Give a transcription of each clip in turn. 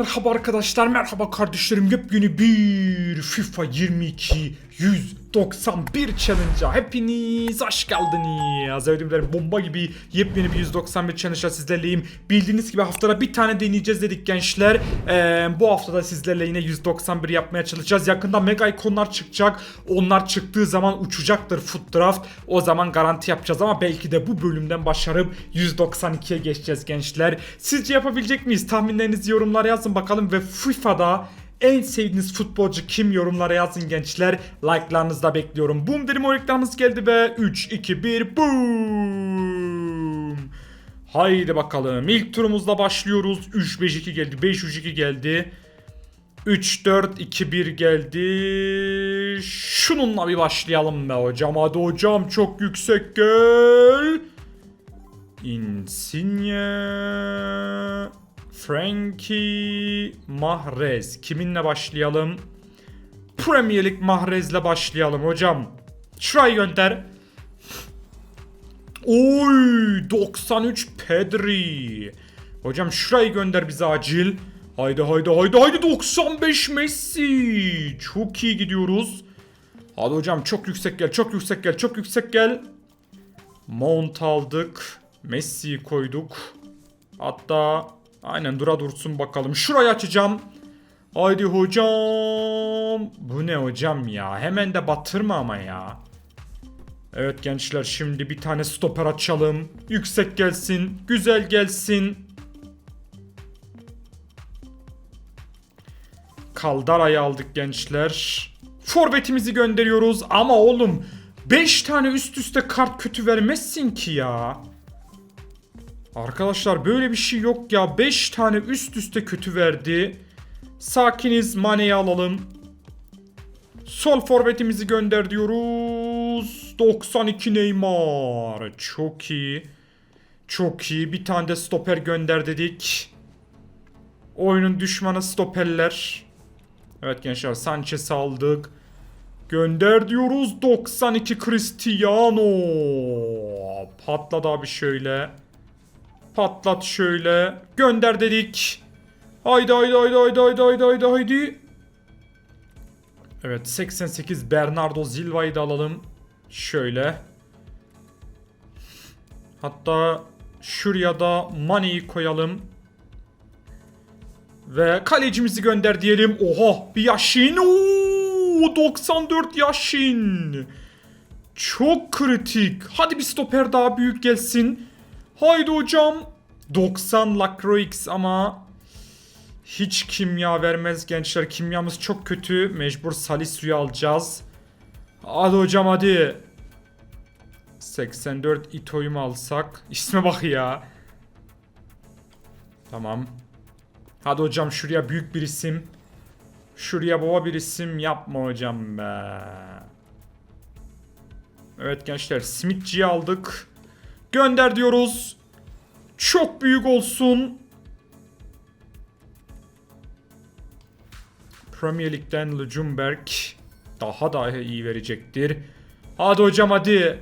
Merhaba arkadaşlar, merhaba kardeşlerim. Yepyeni bir FIFA 22 191 Challenge'a hepiniz hoş geldiniz. Evrimlerim bomba gibi yepyeni bir 191 Challenge'a sizlerleyim. Bildiğiniz gibi haftada bir tane deneyeceğiz dedik gençler. Ee, bu haftada sizlerle yine 191 yapmaya çalışacağız. Yakında mega ikonlar çıkacak. Onlar çıktığı zaman uçacaktır Foot Draft. O zaman garanti yapacağız ama belki de bu bölümden başarıp 192'ye geçeceğiz gençler. Sizce yapabilecek miyiz? Tahminlerinizi yorumlara yazın bakalım ve FIFA'da en sevdiğiniz futbolcu kim yorumlara yazın gençler. Like'larınızı da bekliyorum. Boom dedim o reklamımız geldi be. 3, 2, 1 boom. Haydi bakalım. İlk turumuzla başlıyoruz. 3, 5, 2 geldi. 5, 3, 2 geldi. 3, 4, 2, 1 geldi. Şununla bir başlayalım be hocam. Hadi hocam çok yüksek gel. Insigne. Frankie Mahrez. Kiminle başlayalım? Premier Lig Mahrez'le başlayalım hocam. Şurayı gönder. Oy 93 Pedri. Hocam şurayı gönder bize acil. Haydi haydi haydi haydi 95 Messi. Çok iyi gidiyoruz. Hadi hocam çok yüksek gel çok yüksek gel çok yüksek gel. Mount aldık. Messi'yi koyduk. Hatta aynen dura dursun bakalım. Şurayı açacağım. Haydi hocam. Bu ne hocam ya? Hemen de batırma ama ya. Evet gençler şimdi bir tane stoper açalım. Yüksek gelsin. Güzel gelsin. Kaldara'yı aldık gençler. Forvetimizi gönderiyoruz ama oğlum 5 tane üst üste kart kötü vermezsin ki ya. Arkadaşlar böyle bir şey yok ya. 5 tane üst üste kötü verdi. Sakiniz Mane'yi alalım. Sol forvetimizi gönder diyoruz. 92 Neymar. Çok iyi. Çok iyi. Bir tane de stoper gönder dedik. Oyunun düşmanı stoperler. Evet gençler Sanchez aldık. Gönder diyoruz 92 Cristiano. Patladı abi şöyle. Patlat şöyle. Gönder dedik. Haydi haydi haydi haydi haydi haydi haydi haydi. Evet 88 Bernardo Silva'yı da alalım. Şöyle. Hatta şuraya da Mane'yi koyalım. Ve kalecimizi gönder diyelim. Oha bir Yashin. Oo, 94 Yashin. Çok kritik. Hadi bir stoper daha büyük gelsin. Haydi hocam. 90 Lacroix ama hiç kimya vermez gençler. Kimyamız çok kötü. Mecbur Salisu'yu alacağız. Hadi hocam hadi. 84 Ito'yu mu alsak? İsme bak ya. Tamam. Hadi hocam şuraya büyük bir isim. Şuraya baba bir isim yapma hocam be. Evet gençler Smithci'yi aldık. Gönder diyoruz. Çok büyük olsun. Premier Lig'den Ljungberg daha daha iyi verecektir. Hadi hocam hadi.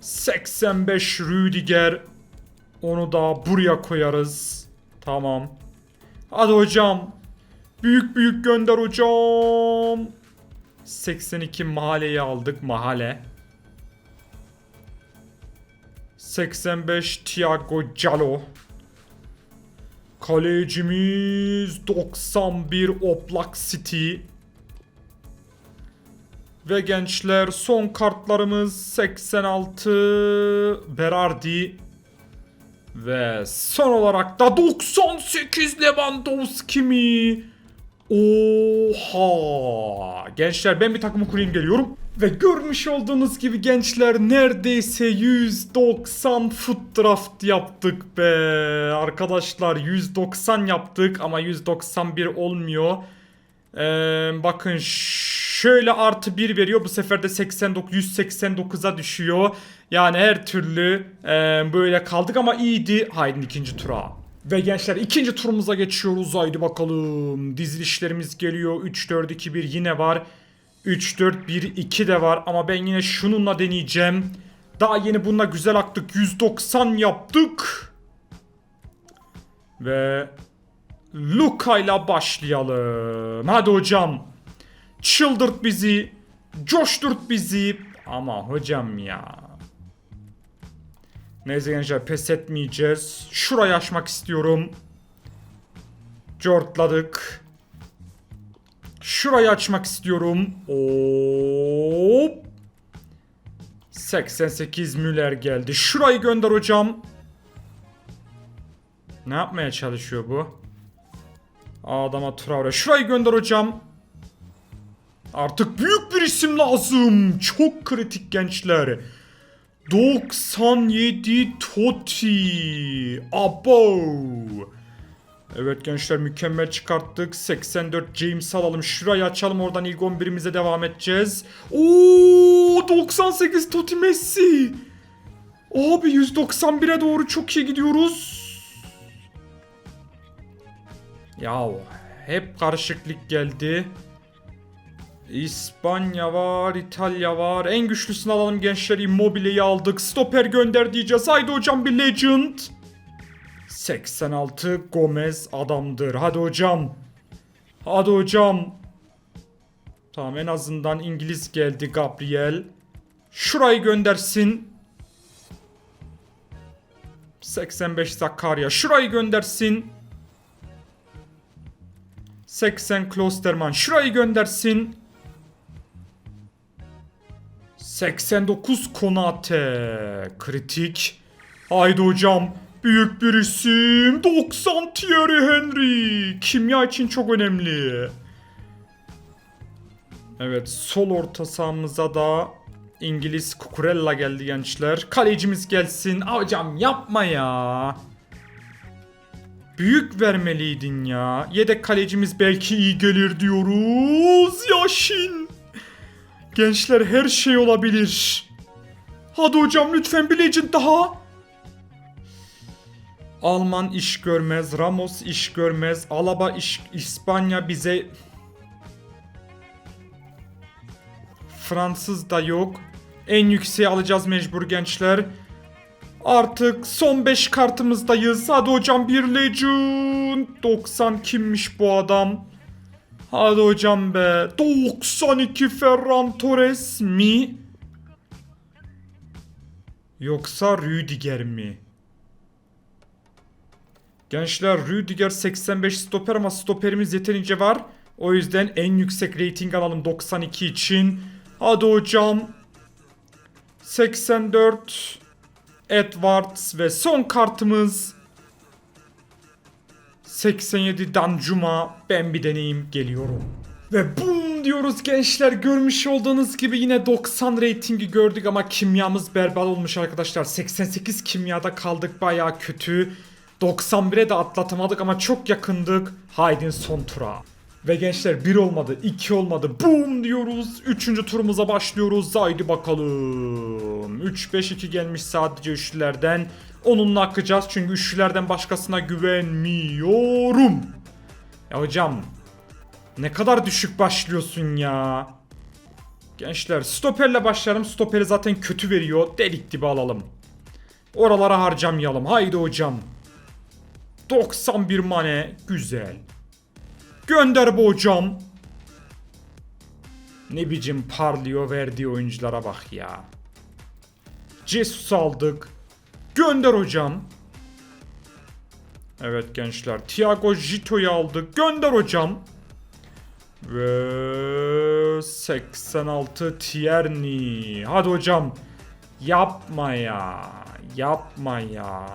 85 Rüdiger. Onu da buraya koyarız. Tamam. Hadi hocam. Büyük büyük gönder hocam. 82 mahalleyi aldık mahalle. 85 Thiago Calo. Kalecimiz 91 Oblak City. Ve gençler son kartlarımız 86 Berardi. Ve son olarak da 98 Lewandowski mi? Oha! Gençler ben bir takımı kurayım geliyorum. Ve görmüş olduğunuz gibi gençler neredeyse 190 foot draft yaptık be. Arkadaşlar 190 yaptık ama 191 olmuyor. Ee, bakın şöyle artı 1 veriyor. Bu sefer de 89 189'a düşüyor. Yani her türlü e, böyle kaldık ama iyiydi. Haydi ikinci tura. Ve gençler ikinci turumuza geçiyoruz. Haydi bakalım. Dizilişlerimiz geliyor. 3 4 2 1 yine var. 3 4 1 2 de var ama ben yine şununla deneyeceğim. Daha yeni bununla güzel aktık. 190 yaptık. Ve Luka'yla başlayalım. Hadi hocam. Çıldırt bizi. Coşturt bizi. Ama hocam ya. Neyse gençler pes etmeyeceğiz. Şurayı açmak istiyorum. Cortladık. Şurayı açmak istiyorum. Hop. 88 Müller geldi. Şurayı gönder hocam. Ne yapmaya çalışıyor bu? Adama Traore. Şurayı gönder hocam. Artık büyük bir isim lazım. Çok kritik gençler. 97 Totti. Abo. Evet gençler mükemmel çıkarttık. 84 James alalım. Şurayı açalım. Oradan ilk 11'imize devam edeceğiz. Oo 98 Totti Messi. Abi 191'e doğru çok iyi gidiyoruz. Ya hep karışıklık geldi. İspanya var, İtalya var. En güçlüsünü alalım gençler. Immobile'yi aldık. Stoper gönder diyeceğiz. Haydi hocam bir legend. 86 Gomez adamdır. Hadi hocam. Hadi hocam. Tamam en azından İngiliz geldi Gabriel. Şurayı göndersin. 85 Zakaria. Şurayı göndersin. 80 Klosterman. Şurayı göndersin. 89 Konate. Kritik. Haydi hocam. Büyük bir isim. 90 Thierry Henry. Kimya için çok önemli. Evet sol orta sahamıza da İngiliz Cucurella geldi gençler. Kalecimiz gelsin. Hocam yapma ya. Büyük vermeliydin ya. Yedek kalecimiz belki iyi gelir diyoruz. Yaşin. Gençler her şey olabilir. Hadi hocam lütfen bir legend daha. Alman iş görmez, Ramos iş görmez, Alaba iş, İspanya bize... Fransız da yok. En yükseği alacağız mecbur gençler. Artık son 5 kartımızdayız. Hadi hocam bir legend. 90 kimmiş bu adam? Hadi hocam be. 92 Ferran Torres mi? Yoksa Rüdiger mi? Gençler Rüdiger 85 stoper ama stoperimiz yeterince var. O yüzden en yüksek rating alalım 92 için. Hadi hocam. 84 Edwards ve son kartımız 87 Danjuma. Ben bir deneyim geliyorum. Ve boom diyoruz gençler. Görmüş olduğunuz gibi yine 90 ratingi gördük ama kimyamız berbat olmuş arkadaşlar. 88 kimyada kaldık baya kötü. 91'e de atlatamadık ama çok yakındık. Haydin son tura. Ve gençler 1 olmadı, 2 olmadı. Boom diyoruz. 3. turumuza başlıyoruz. Haydi bakalım. 3-5-2 gelmiş sadece üçlülerden. Onunla akacağız çünkü üçlülerden başkasına güvenmiyorum. Ya hocam ne kadar düşük başlıyorsun ya. Gençler stoperle başlayalım. Stoperi zaten kötü veriyor. Delik gibi alalım. Oralara harcamayalım. Haydi hocam. 91 mane. Güzel. Gönder bu hocam. Ne biçim parlıyor verdiği oyunculara bak ya. Jesus aldık. Gönder hocam. Evet gençler. Thiago Jito'yu aldık. Gönder hocam. Ve 86 Tierney. Hadi hocam. Yapma ya. Yapma ya.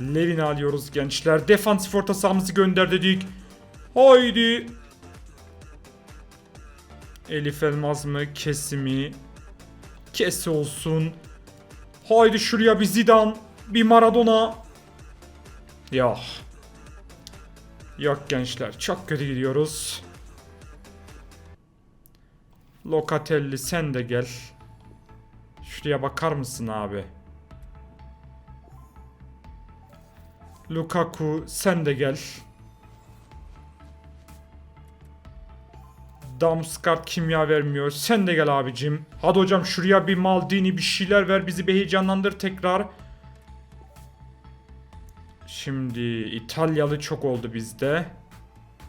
Levin alıyoruz gençler. Defansif orta sahamızı gönder dedik. Haydi. Elif Elmaz mı? Kesimi. Kesi olsun. Haydi şuraya bir Zidane. Bir Maradona. Yok. Yok gençler. Çok kötü gidiyoruz. Locatelli sen de gel. Şuraya bakar mısın abi? Lukaku sen de gel. Damskart kimya vermiyor. Sen de gel abicim. Hadi hocam şuraya bir Maldini bir şeyler ver bizi bir heyecanlandır tekrar. Şimdi İtalyalı çok oldu bizde.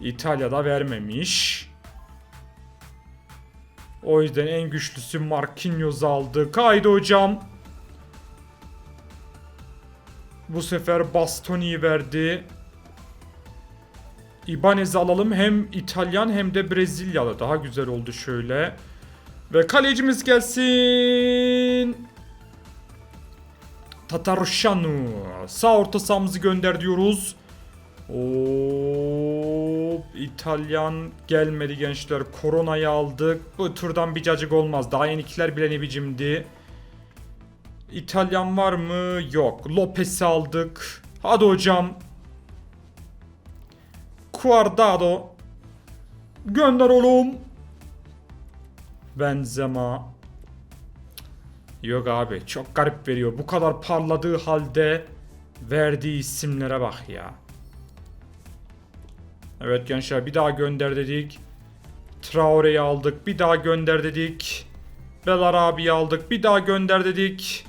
İtalya'da vermemiş. O yüzden en güçlüsü Marquinhos aldık. Haydi hocam. Bu sefer Bastoni'yi verdi. Ibanez'i alalım. Hem İtalyan hem de Brezilyalı. Daha güzel oldu şöyle. Ve kalecimiz gelsin. Tataruşanu. Sağ orta sahamızı gönder diyoruz. Oo, İtalyan gelmedi gençler. Koronayı aldık. Bu turdan bir cacık olmaz. Daha yenikiler bile ne biçimdi. İtalyan var mı? Yok. Lopez'i aldık. Hadi hocam. Cuadrado. Gönder oğlum. Benzema. Yok abi çok garip veriyor. Bu kadar parladığı halde verdiği isimlere bak ya. Evet gençler bir daha gönder dedik. Traore'yi aldık. Bir daha gönder dedik. Belar abiyi aldık. Bir daha gönder dedik.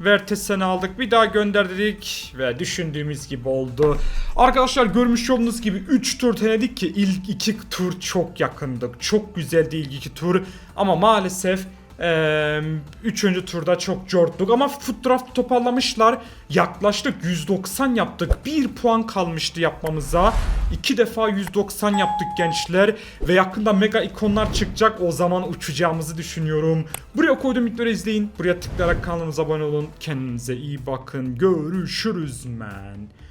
Vertesen'i aldık. Bir daha gönder dedik. Ve düşündüğümüz gibi oldu. Arkadaşlar görmüş olduğunuz gibi 3 tur denedik ki ilk 2 tur çok yakındık. Çok güzeldi ilk 2 tur. Ama maalesef eee, üçüncü turda çok corttuk ama foot draft toparlamışlar. Yaklaştık 190 yaptık. 1 puan kalmıştı yapmamıza. 2 defa 190 yaptık gençler. Ve yakında mega ikonlar çıkacak. O zaman uçacağımızı düşünüyorum. Buraya koyduğum videoları izleyin. Buraya tıklayarak kanalımıza abone olun. Kendinize iyi bakın. Görüşürüz men.